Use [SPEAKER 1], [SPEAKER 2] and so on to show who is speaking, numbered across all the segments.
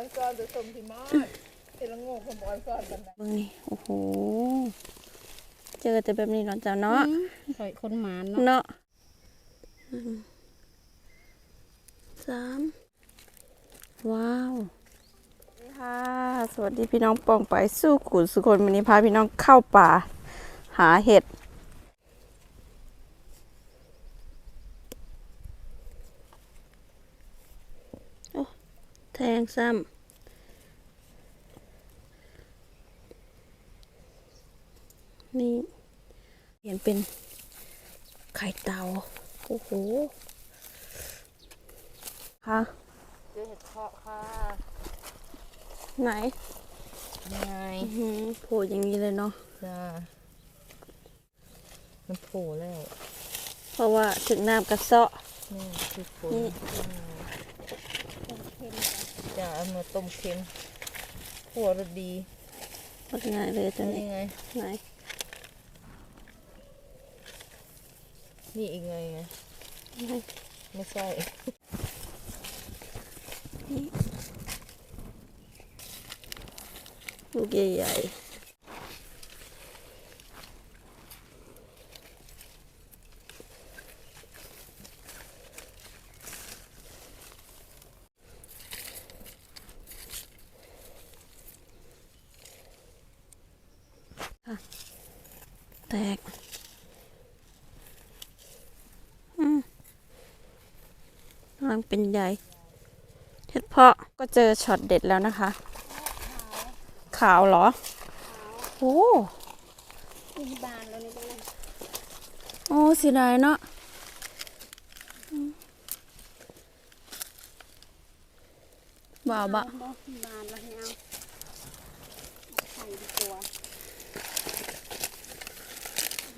[SPEAKER 1] อนซอนจะสมที่มอดเห็นละโงกผมบอลซอนกันนะ
[SPEAKER 2] เบิ่งนี่โอ้โห เจอแต่แบบนี้เนาะเจ้าเนาะ
[SPEAKER 3] ข่อยคนหมานเนาะ
[SPEAKER 2] เนาะหนึ่งสามว้าวค่ะสวัสดีพี่น้องปองไปสู้ขุนสุคนวันนี้พาพี่น้องเข้าป่า หาเห็ด โอ้ แทงซ้ำนี่เห็นเป็นไข่เตาโอ้โหค่ะ
[SPEAKER 1] เจอเห็ดเพาะค่ะ
[SPEAKER 2] ไหน
[SPEAKER 1] ยังไง
[SPEAKER 2] อื้อหือโผล่อย่างนี้เลยเนาะ
[SPEAKER 1] จ้ามันโผล่แล้ว
[SPEAKER 2] เพราะว่าถึงน้ำกระเซาะ
[SPEAKER 1] นี่คือฝน
[SPEAKER 2] นี่
[SPEAKER 1] จะเอามาต้มเค็มขั่วรสดี
[SPEAKER 2] หมดง่ายเลยตัว
[SPEAKER 1] นี่
[SPEAKER 2] นี้
[SPEAKER 1] ไง
[SPEAKER 2] ไหน
[SPEAKER 1] นี่อีกไงไง
[SPEAKER 2] ไหน
[SPEAKER 1] ไม่ใช่
[SPEAKER 2] ลูกใหญ่ๆ แตกกำลังเป็นใหญ่เห็ดเพาะก็เจอช็อตเด็ดแล้วนะคะ ขาวเหรอ โอ้
[SPEAKER 3] ที่บ้านแล้วนี่ตรงนั้น
[SPEAKER 2] โอ้เสียดายเนาะบ่าวบะ
[SPEAKER 3] บานแล้วให้เอาเอาไข่ดีกว่า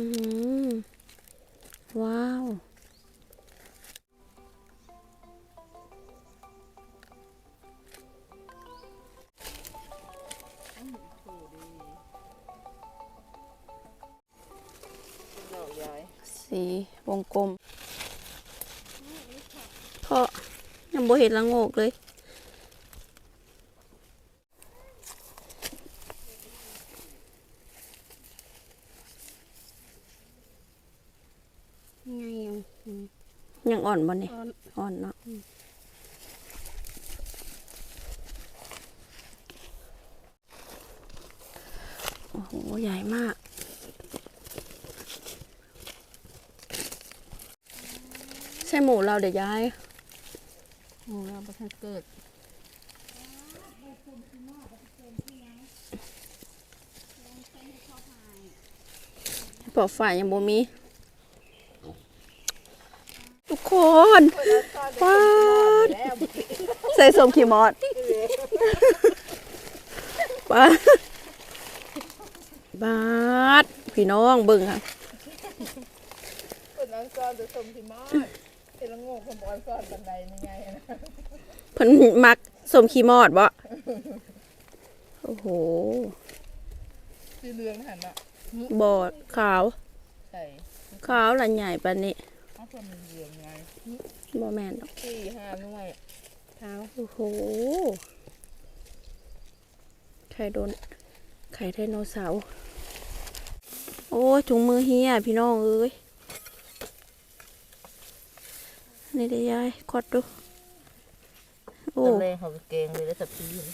[SPEAKER 2] อืมว้าว
[SPEAKER 1] ดอกใหญ่
[SPEAKER 2] สีวงกลมเพราะยังบ่เห็นละโงกเลย
[SPEAKER 3] ไงยังอืม
[SPEAKER 2] ยัง อ่อนบ่เนี่ย
[SPEAKER 3] ตอน
[SPEAKER 2] อ่อนเนาะโอ้โหใหญ่มากใช่หมูเราเดี๋ยวย้าย
[SPEAKER 3] โอ้เราประทันเกิด
[SPEAKER 2] ปอกฝ่ายยังบ่มี ทุก คนว้าด
[SPEAKER 1] แล้ว
[SPEAKER 2] ใส่สมขีมอดปาดบาดพี่น้องเบิ่งค่ะ
[SPEAKER 1] คนนั้นซอนจะสมที่มอดเห็นละโงกผมบอลซอนบันไดนี่ไงนะ
[SPEAKER 2] เพิ่นมักสมขีมอดบ่โอ้โห
[SPEAKER 1] สีเหลืองหันอะ
[SPEAKER 2] บอดขาว
[SPEAKER 1] ใส่
[SPEAKER 2] ขาวละใหญ่ปานนี้
[SPEAKER 1] เอาคนมันเหลืองไง
[SPEAKER 2] บ่แม่นดอก
[SPEAKER 1] สี่ห้าหน่วย
[SPEAKER 3] เท้า
[SPEAKER 2] โอ้โหไข่โดน ไข่ไดโนเสาร์โอ้ยถุงมือเฮียพี่น้องเอ้ยนี่ได้ยายกดดูโอ้
[SPEAKER 1] ตะเลเขาเกงเลยแล้วสับพีน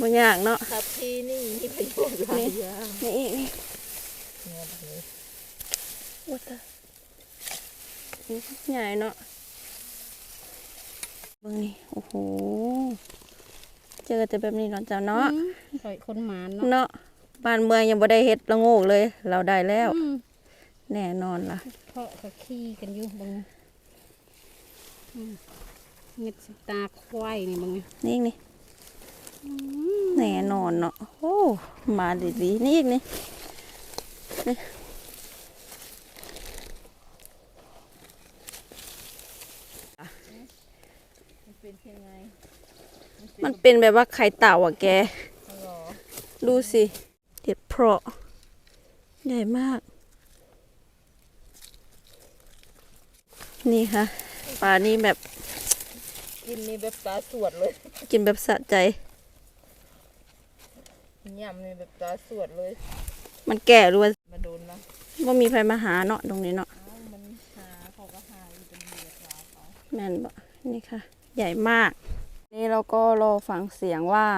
[SPEAKER 2] บ่ยากเนาะ
[SPEAKER 1] สับพีนี่มีประโยชน์หลายอย่าง
[SPEAKER 2] นี่อีกนี่
[SPEAKER 1] เนี่ยแบบนี้
[SPEAKER 2] โอ้ตายนี่ใหญ่เนาะเบิ่งนี่โอ้โห เจอแต่แบบนี้เนาะเจ้าเนาะ
[SPEAKER 3] อืมข่อยคนหมานเนาะ
[SPEAKER 2] เนาะบ้านเมืองยังบ่ได้เฮ็ดละโงกเลย เราได้แล้ว
[SPEAKER 3] อืม
[SPEAKER 2] แน่นอนล่ะ
[SPEAKER 3] เพราะเขาขี้กันอยู่บางอืมเม็ดสตาควายนี่บาง
[SPEAKER 2] นี่อีกนี่แน่นอนเนาะโอ้มาดีๆนี่อีกนี่นี่
[SPEAKER 1] มันเป็นยังไง
[SPEAKER 2] มันเป็นแบบว่าไข่เต่าอะแก
[SPEAKER 1] อ๋อเหรอ
[SPEAKER 2] ดูสิเด็ดเพราะ ใหญ่มาก นี่ค่ะปลานี่แบบ
[SPEAKER 1] กินนี่แบบตาสวดเลย
[SPEAKER 2] กินแบบสะใจ
[SPEAKER 1] ยำนี่แบบตาสวดเลย
[SPEAKER 2] มันแก่ด้วย
[SPEAKER 1] มาโดนนะ
[SPEAKER 2] ว่ามีใครมาหาเนาะตรงนี้เนาะ
[SPEAKER 1] เอ้ามันหาเขาก็หาอยู่เป็นเดือดร้อนเขา
[SPEAKER 2] แม่นบ่นี่ค่ะ ใหญ่มาก นี่เราก็รอฟังเสียงว่า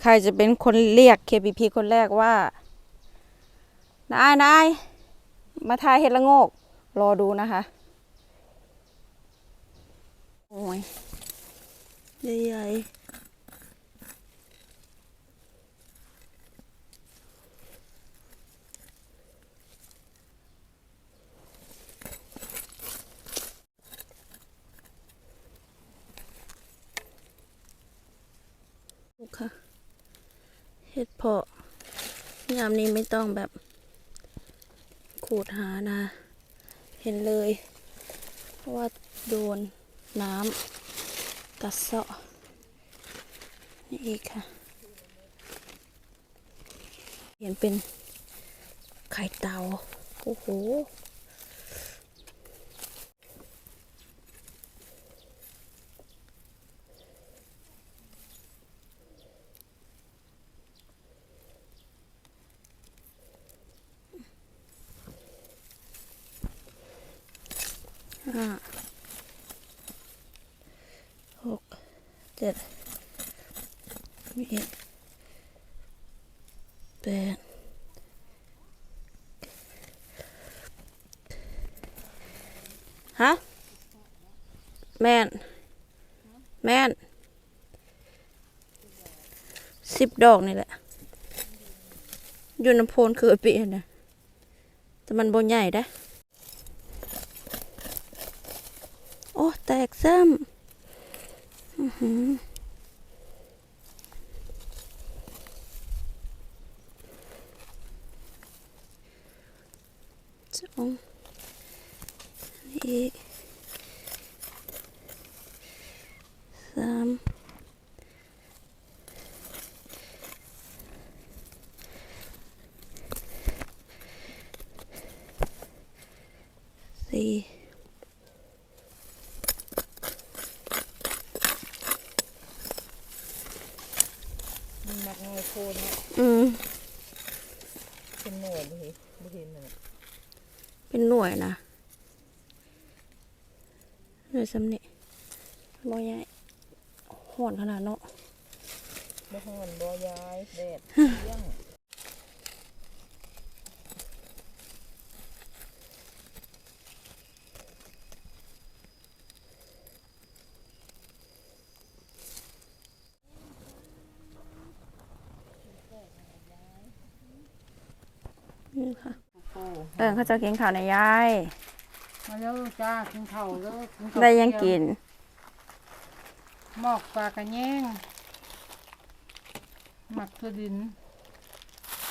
[SPEAKER 2] ใครจะเป็นคนเรียก KPP คนแรกว่านายนายมาทายเห็ดละโงก รอดูนะคะ โอ้ย ใหญ่ๆดูค่ะ เห็ดเพาะยามนี้ไม่ต้องแบบ ขูดหานะ เห็นเลยเพราะว่าโดนน้ำกัดเซาะนี่อีกค่ะ เห็นเป็นไข่เตาโอ้โห ห้าหกเจ็ดมีแปดฮะ แม่น แม่น สิบดอกนี่แหละ อยู่น้ำโพนคือปีนะแต่มันบนใหญ่ได้ะโอ้ แตกซ้ำอื้อหือสองนี่อีกสามสี่
[SPEAKER 1] มั นมักงอยโคนเนาะ
[SPEAKER 2] อืม
[SPEAKER 1] เป็นหน่วยบ่เห็นบ่เห็นเลย
[SPEAKER 2] เป็นหน่วยนะหน่วยสำเนิบ่ใหญ่ห่อนขนาดเนาะ
[SPEAKER 1] บ่ฮ้อนบ่ย้ายแดดเที่ยง
[SPEAKER 2] นี่ค่ะ
[SPEAKER 3] โอ้
[SPEAKER 2] เอิญเขาจะกินข้าวในยาย
[SPEAKER 3] มาแล้วจ้ากินข้าวแล้วกินข้าว
[SPEAKER 2] ได้ยังกิน
[SPEAKER 3] หมอกปลากระแยงหมักถั่วดิน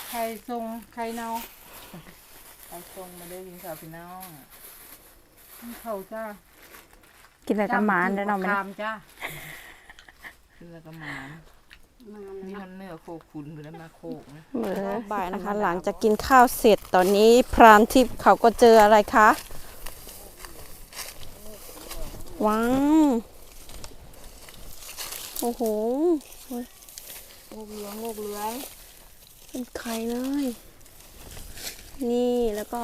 [SPEAKER 3] ไข่ทรงไข่เนา
[SPEAKER 1] ไปส่งมาได้อกินข้าวพี่น้อง
[SPEAKER 3] กินข้าวจ้า
[SPEAKER 2] กินอะไรกับหมานได้อเนาะมัน
[SPEAKER 3] ตามจ้า
[SPEAKER 1] คือแล้วก็หมาน
[SPEAKER 3] มา
[SPEAKER 1] นี่มันเนื้อโคขุนไปแล้วมาโคกนะ
[SPEAKER 2] เมื่อบ่ายนะคะ หลังจากกินข้าวเสร็จตอนนี้พรานทิพย์เขาก็เจออะไรคะว้าวโอ้โห
[SPEAKER 1] โงกเหลืองโงกเหลือง
[SPEAKER 2] เป็นไข่เลย นี่แล้วก็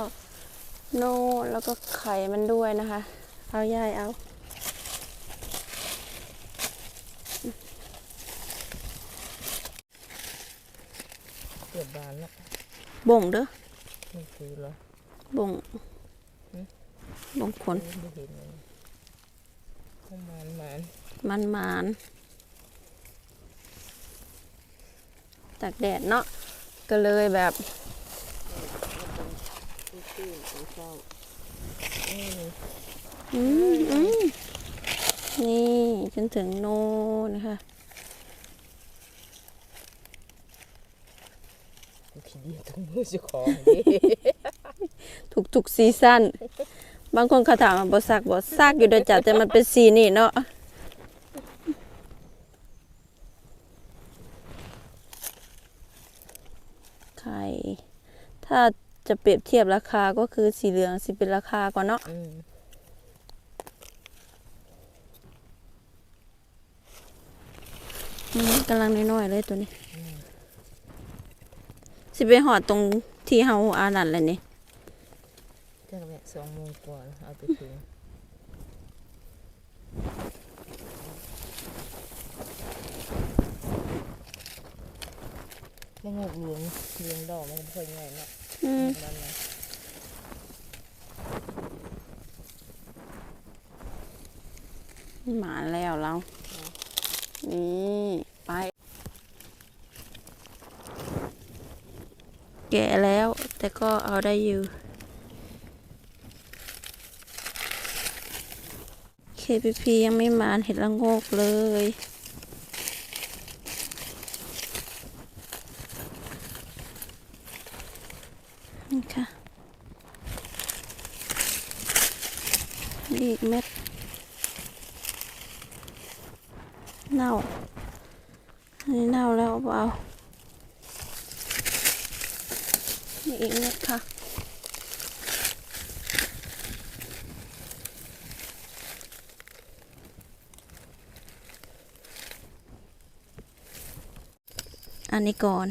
[SPEAKER 2] โน่แล้วก็ไข่มันด้วยนะคะ เอายายเอา
[SPEAKER 1] กิดบานแล้ว
[SPEAKER 2] บ่งเด้อ
[SPEAKER 1] นี่คือเหรอ
[SPEAKER 2] บ่ง
[SPEAKER 1] หืม
[SPEAKER 2] บ่งขน
[SPEAKER 1] บ่เห็นเลยเอาหมานหมาน
[SPEAKER 2] มันมานตากแดดเนาะก็เลยแบบ
[SPEAKER 1] ตื้นๆเศร้าๆนี่
[SPEAKER 2] อืมอืมนี่จนถึงโน่นนะคะ
[SPEAKER 1] กูขี้ เดียดทั้งมือเจ้าของดิ
[SPEAKER 2] ทุกทุกๆซีซั่นบางคนเขาถามว่าบ่ซักบ่ซักอยู่เด้อจ้ะแต่มันเป็นสีนี่เนาะไข่ถ้าจะเปรียบเทียบราคาก็คือสีเหลืองสิเป็นราคากว่าเนาะ
[SPEAKER 1] อืม
[SPEAKER 2] อืมกำลังน้อยๆเลยตัวนี้ สิไปหอดตรงที่เฮาอานันเลยนี่
[SPEAKER 1] จังแหละสองโมงกว่าเอาไปถึงไม่งกเหลืองเหลืองดอกมันค่อยง่ายเนาะ
[SPEAKER 2] อืม
[SPEAKER 1] นั่นนะ
[SPEAKER 2] หมาแล้วเรานี่ไป แก่แล้ว แต่ก็เอาได้อยู่ KPP ยังไม่มาเห็ดละโงกเลย นี่ค่ะ นี่อีกเม็ด เน่า อันนี้เน่าแล้วเอาเปล่านี่อีกเม็ดค่ะ อั นนี้ก่อน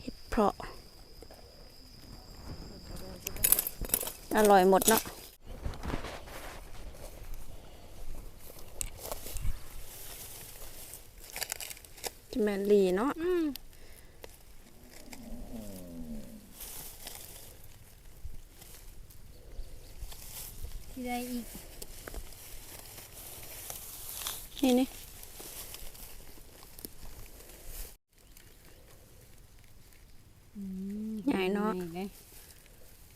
[SPEAKER 2] เห็ดเพราะ อร่อยหมดเนาะจะแมนลีเนาะ
[SPEAKER 3] อืมที่ได้อีก
[SPEAKER 2] นี่นี่
[SPEAKER 3] อืม
[SPEAKER 2] ใหญ่เนาะ
[SPEAKER 3] ใหญ่เลย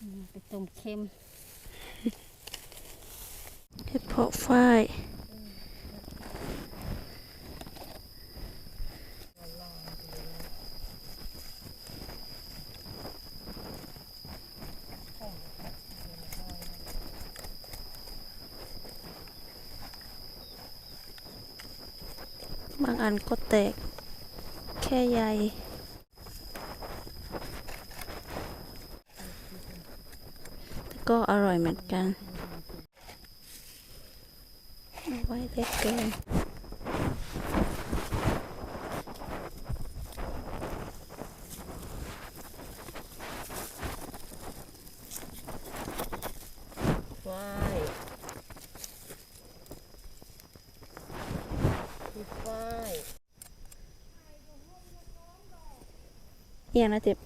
[SPEAKER 3] อืมไป ต้มเค็ม
[SPEAKER 2] เห็ดเพาะฝ้ายบางอันก็แตก แค่ใยแต่ ก็อร่อยเหมือนกันเอาไว้เล็กเกิน
[SPEAKER 1] ว้ายพี่ฝ้าย
[SPEAKER 2] เอียงนะเจ็บ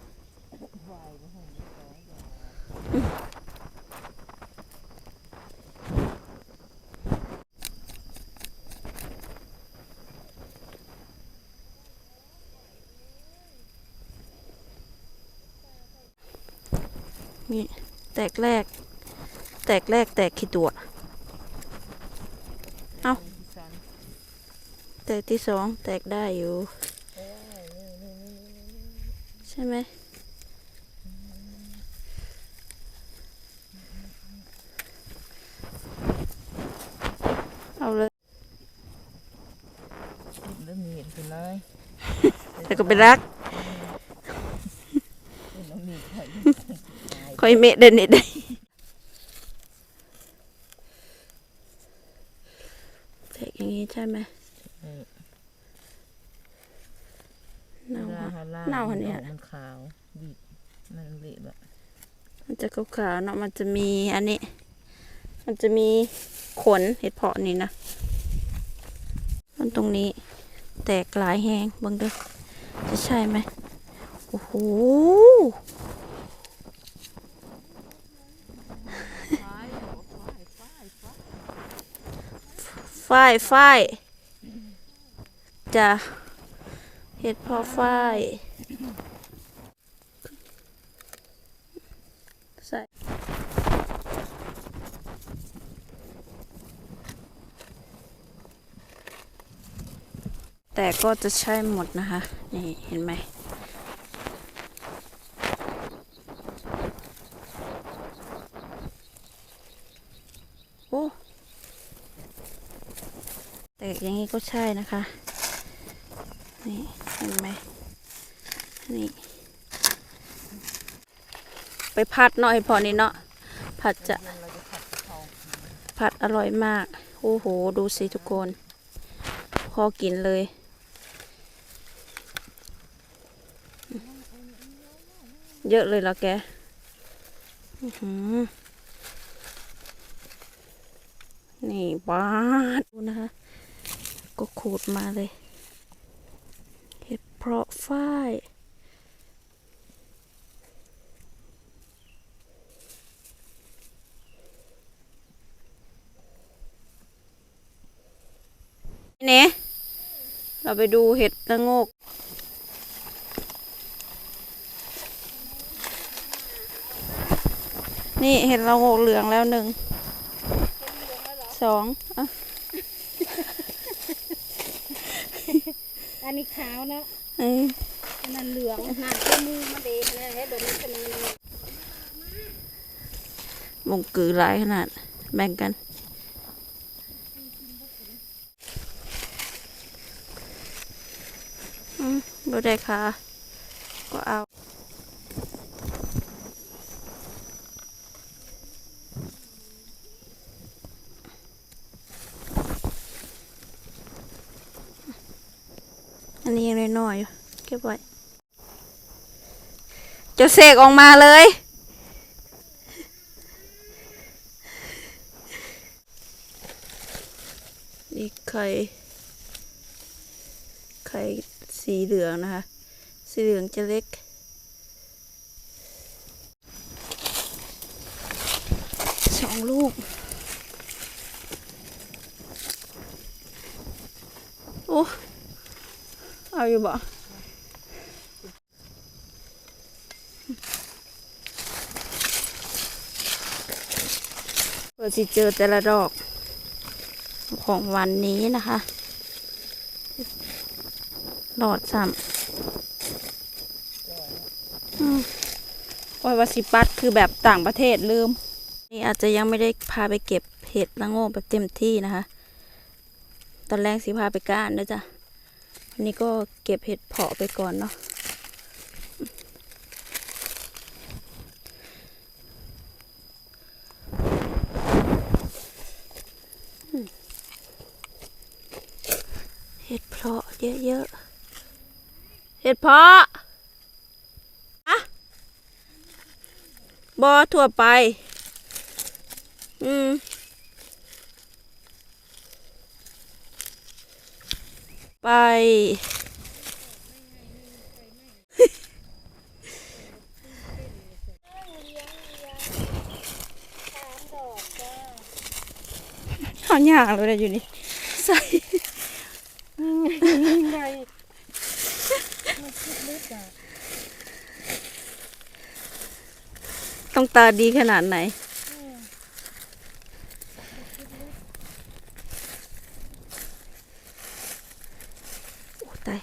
[SPEAKER 2] นี่แตกแรก แตกแรกแตกขี้ตัว เอาแตกที่สองแตกได้อยู่ ใช่ไหมเอาเลย
[SPEAKER 1] เริ่มเห็นคุณนาย
[SPEAKER 2] แต่ก็ไปรัก
[SPEAKER 1] เป็นน้องมีใคร
[SPEAKER 2] คอยเมะเดินนี่ได้แตกอย่างนี้ใช่ไหมเน่า
[SPEAKER 1] เวลา
[SPEAKER 2] อะ
[SPEAKER 1] หาล่า
[SPEAKER 2] เน่าอันเนี้ย
[SPEAKER 1] ดอกมันขาวบีบมันเละแบบ
[SPEAKER 2] มันจะขาวๆเนาะมันจะมีอันนี้ มันจะมีขนเห็ดเพาะนี่นะมันตรงนี้ แตกหลายแหงเบังเด้อจะใช่ไหมโอ้โห ฝ้ายฝ้ายจะเห็ดพาะฝ้ายใส่แต่ก็จะใช่หมดนะคะ นี่เห็นไหม อย่างนี้ก็ใช่นะคะ นี่เห็นไหมนี่ไปผัดหน่อยพอนี่เนาะผัดจะผัดอร่อยมาก โอ้โห ดูสิทุกคน พอกินเลย เยอะเลยเหรอแกนี่บ้าดูนะคะ ก็ขูดมาเลย เห็ดเพาะฝ้ายนี่เราไปดูเห็ดละโงก นี่เห็ดละโงกเหลืองแล้วหนึ่ง สองอะ
[SPEAKER 3] อันนี้ขาวเนาะ
[SPEAKER 2] เอ้ย
[SPEAKER 3] อันนั้นเหลืองหน้าเจ้ามือมาเดะเลยให้ดมขนาดนี้
[SPEAKER 2] วงกือหลายขนาด แบ่งกันอืมบ่ได้ค่ะ ก็เอา อันนี้ยังน้อยๆอยู่เก็บไว้ จะเสกออกมาเลย นี่ไข่ไข่สีเหลืองนะคะ สีเหลืองจะเล็กสองลูก โอ้ เอาอยู่บ่ เพื่อสิเจอแต่ละดอกของวันนี้นะคะหลอดซ้ำอืมโอ้ยวาสิปัดคือแบบต่างประเทศลืม นี่อาจจะยังไม่ได้พาไปเก็บเห็ดละโงกแบบเต็มที่นะคะ ตอนแรกสิพาไปก้านนะจ๊ะวันนี้ก็เก็บเห็ดเพาะไปก่อนเนาะ เห็ด เพาะเยอะๆเห็ดเพาะอะบอทั่วไป อืมไปเขาหยางเลยนะอยู่นี่ใส่
[SPEAKER 3] ไง
[SPEAKER 2] ต้องตาดีขนาดไหน โอ้ตาย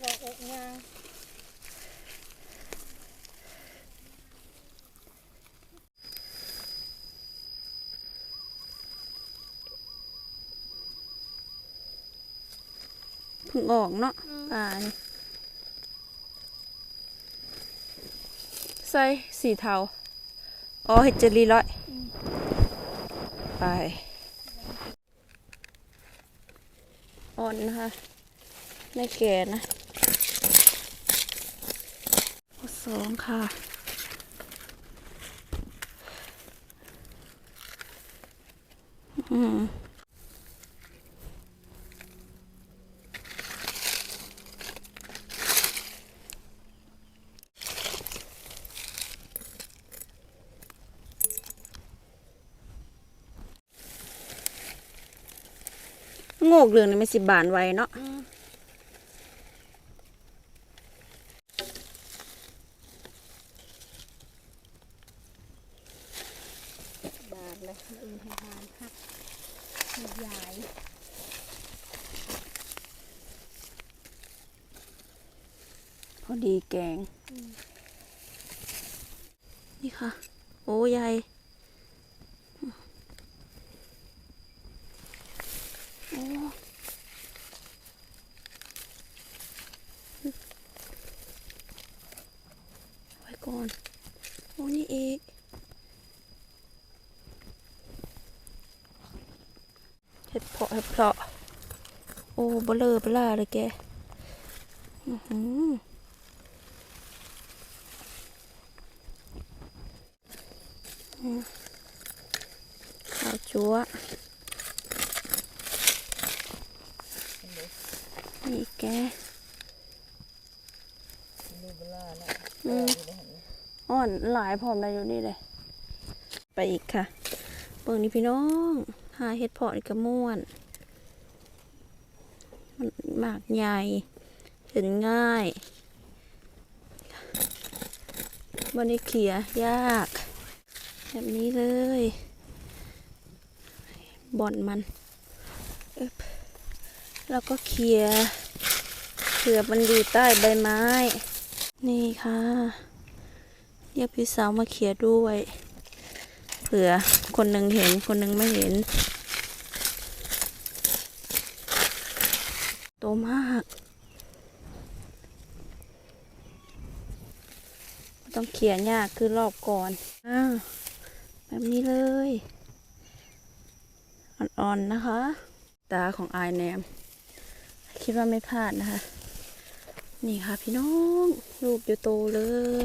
[SPEAKER 3] บอกอกยาง
[SPEAKER 2] เพิ่งออกเนาะป่านี่ใส่สีเทาอ๋อเห็ดเจลีร้อย ไป อ่อนนะคะ ไม่แก่นะข้อสองค่ะอืม โงกเหลืองนี่ไม่สิบานไว้เนาะ
[SPEAKER 3] บาดเลยอือให้หานหักให้ใหญ่
[SPEAKER 2] พอดีแกง นี่ค่ะ โอ้ยายโอ้ ไว้ก่อน โอ้นี่อีกเห็ดเพาะเห็ดเพาะ โอ้เบลอเบล่าเลยแก อือหือมข้าวจั๊วนี่แก
[SPEAKER 1] ดูเบลาแล้ว
[SPEAKER 2] อืมอ่อน หลายพร้อมได้อยู่นี่เลย ไปอีกค่ะเบิ่งนี่พี่น้องหาเห็ดเพาะกระม่วน มันหมากใหญ่เห็นง่ายวันนี้เขียยาก แบบนี้เลย บ่อนมัน แล้วก็เขียเผื่อมันอยู่ใต้ใบไม้ นี่ค่ะ รียกพี่สาวมาเขียด้วยเผื่อคนหนึ่งเห็นคนหนึ่งไม่เห็นโตมาก ต้องเขียยากคือรอบก่อนอ้าวแบบนี้เลย อ่อนๆนะคะ ตาของไอแนม คิดว่าไม่พลาดนะคะ นี่ค่ะพี่น้องลูกอยู่โตเล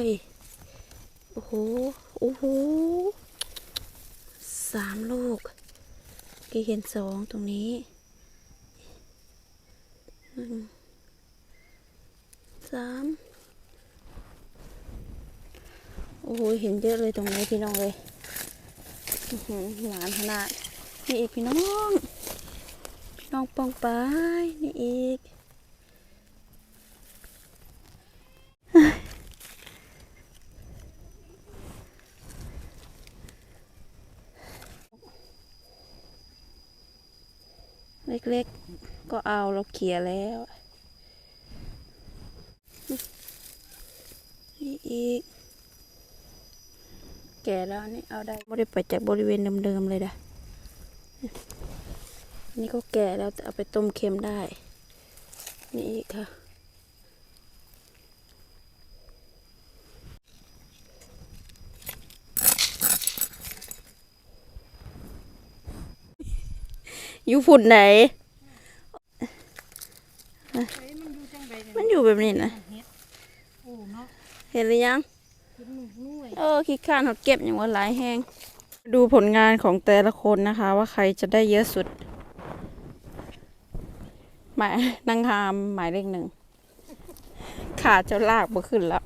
[SPEAKER 2] ย โอ้โห โอ้โหสามลูกกี่เห็นสองตรงนี้หนึ่งสามโอ้โห เห็นเยอะเลยตรงนี้พี่น้องเลยหวานขนาด นี่อีกพี่น้อง พี่น้องปองไป นี่อีก เล็กๆ ก็เอาเราเขี่ยแล้ว นี่อีก แก่แล้วนี่เอาได้ไม่ได้ไปจากบริเวณเดิมๆเลยดะนี่ก็แก่แล้วแต่เอาไปต้มเค็มได้ นี่อีกค่ะ อยู่ฝุ่นไหน
[SPEAKER 3] เอ้ยมันอยู่จังใดเนี่ย
[SPEAKER 2] มันอยู่แบบนี้นะ
[SPEAKER 3] เฮ็ดโอ้เนาะ
[SPEAKER 2] เห็นหรือยัง
[SPEAKER 3] กินหนุ่มนุ่ย
[SPEAKER 2] เออขี้ข้านเขาเก็บอย่างว่าหลายแห้ง ดูผลงานของแต่ละคนนะคะ ว่าใครจะได้เยอะสุด หมายนางงามหมายเลขหนึ่ง ขาเจ้าลากบ่ขึ้นแล้ว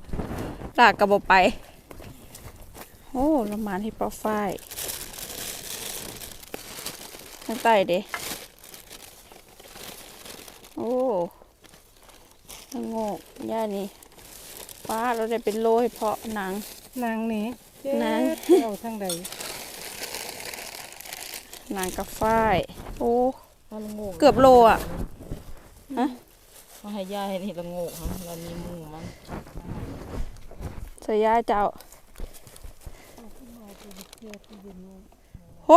[SPEAKER 2] ลากกระบไป โอ้ละมานให้ปลาฝ้ายข้างใต้เด้ โอ้ละโงกย่านี่ป้าเราได้เป็นโลให้เพาะหนัง
[SPEAKER 3] นางนี่
[SPEAKER 2] นาง
[SPEAKER 3] เจ็ดเอาทางใด
[SPEAKER 2] หนังกับฝ้าย โอ้
[SPEAKER 1] เอาละโงก
[SPEAKER 2] เกือบโลอะฮะ
[SPEAKER 1] มาให้ย่าให้นี่ละโงกฮะแล้วมีมุงมัน
[SPEAKER 2] สยายเจ้าโห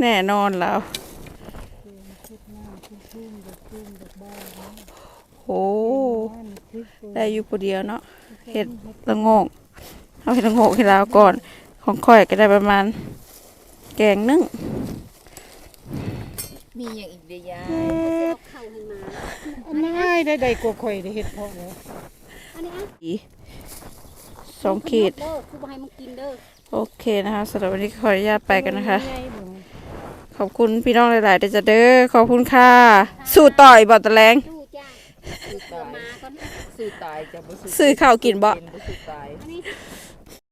[SPEAKER 2] แน่นอนแล้วโหได้อยู่ผู้เดียวเนาะเห็ดละโงกเอาเห็ดละโงกให้เราก่อน ของข่อยก็ได้ประมาณ แกงนึ่ง
[SPEAKER 1] มีอย่างอีกเดียวยา
[SPEAKER 3] เข้าให้มาอันนี้อ้ายได้ใดกว่าข่อยได้เฮ็ดเพาะแล้ว
[SPEAKER 2] อันนี้สองขีด
[SPEAKER 3] เด้อคือบ่ให้มันกินเด้อ
[SPEAKER 2] โอเคนะคะสำหรับวันนี้ขออนุญาตไปกันนะคะ
[SPEAKER 3] ใหญ่เบิ่ง
[SPEAKER 2] ขอบคุณพี่น้องหลายๆเดยวจะเด้อขอบคุณค่ะ สู้ต่อยบอตะแลง
[SPEAKER 3] ดูจ้าเกิดมาก่อน
[SPEAKER 1] สื่อตายจะบ่
[SPEAKER 2] ซื้อข้าวกินบ่
[SPEAKER 1] เป็นบ่สื่อตาย
[SPEAKER 3] อันนี้